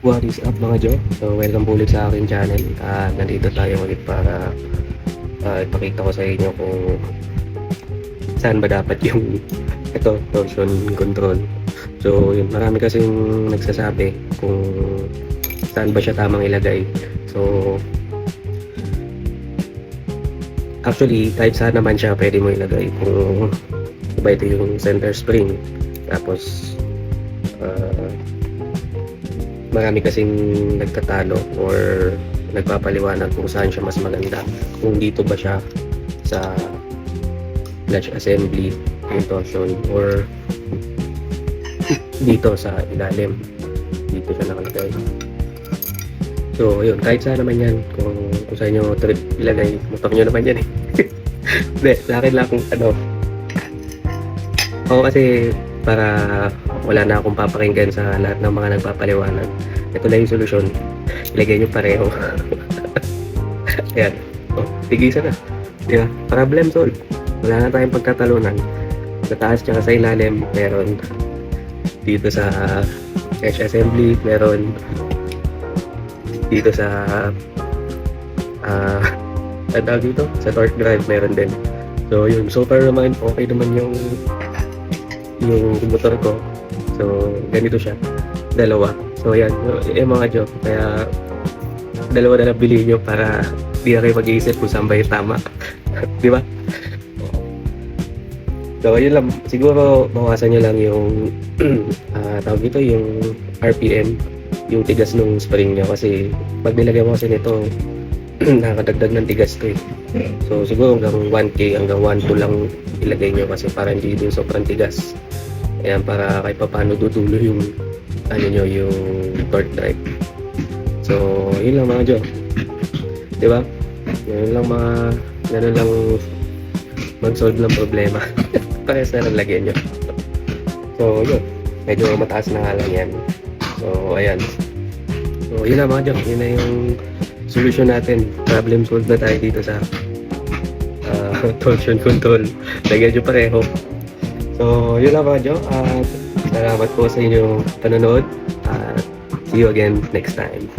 What is up mga Jo? So welcome po ulit sa aking channel. Ah, nandito tayo ulit para ah, ipakita ko sa inyo kung saan ba dapat yung ito, torsion control. So yun, marami kasing nagsasabi kung saan ba siya tamang ilagay. So actually kahit saan naman siya pwede mo ilagay kung iba ito yung center spring tapos ah, marami kasing nagtatalo or nagpapaliwanag kung saan siya mas maganda. Kung dito ba siya sa clutch assembly, yung torsion, or dito sa ilalim. Dito siya nakalagay. So, yun. Kahit saan naman yan. Kung, kung saan nyo trip ilagay, motor nyo naman yan eh. Hindi, sa akin lang kung ano. Oo kasi para wala na akong papakinggan sa lahat ng mga nagpapaliwanag. Ito lang yung solusyon. Ilagay nyo pareho. Ayan. O, tigisan na. Di ba? Problem solved. Wala na tayong pagkatalunan. Sa taas tsaka sa ilalim, meron dito sa edge assembly, meron dito sa ah uh, dito? Sa torque drive, meron din. So, yun. So far naman, okay naman yung yung motor ko. So, ganito siya. Dalawa. So, yan. Yung mga joke. Kaya, dalawa na lang bilhin nyo para di na kayo mag-iisip kung saan ba yung tama. di ba? So, yun lang. Siguro, bawasan nyo lang yung ah tawag dito, yung RPM, yung tigas ng spring nyo. Kasi, pag nilagay mo kasi nito, nakakadagdag ng tigas to eh. So, siguro hanggang 1K, hanggang 1.2 lang ilagay nyo kasi para hindi din sobrang tigas. Ayan, para pa paano dudulo yung ano nyo, yung torque drive. So, yun lang mga Jo. Di ba? Yun lang mga, ganun lang mag-solve ng problema. Parehas na lang lagyan nyo. So, yun. Medyo mataas na nga lang yan. So, ayan. So, yun lang mga Jo. Yun na yung solution natin. Problem solved na tayo dito sa uh, torsion control. Lagyan nyo pareho. So, yun lang mga Jo. At salamat po sa inyong panonood. At see you again next time.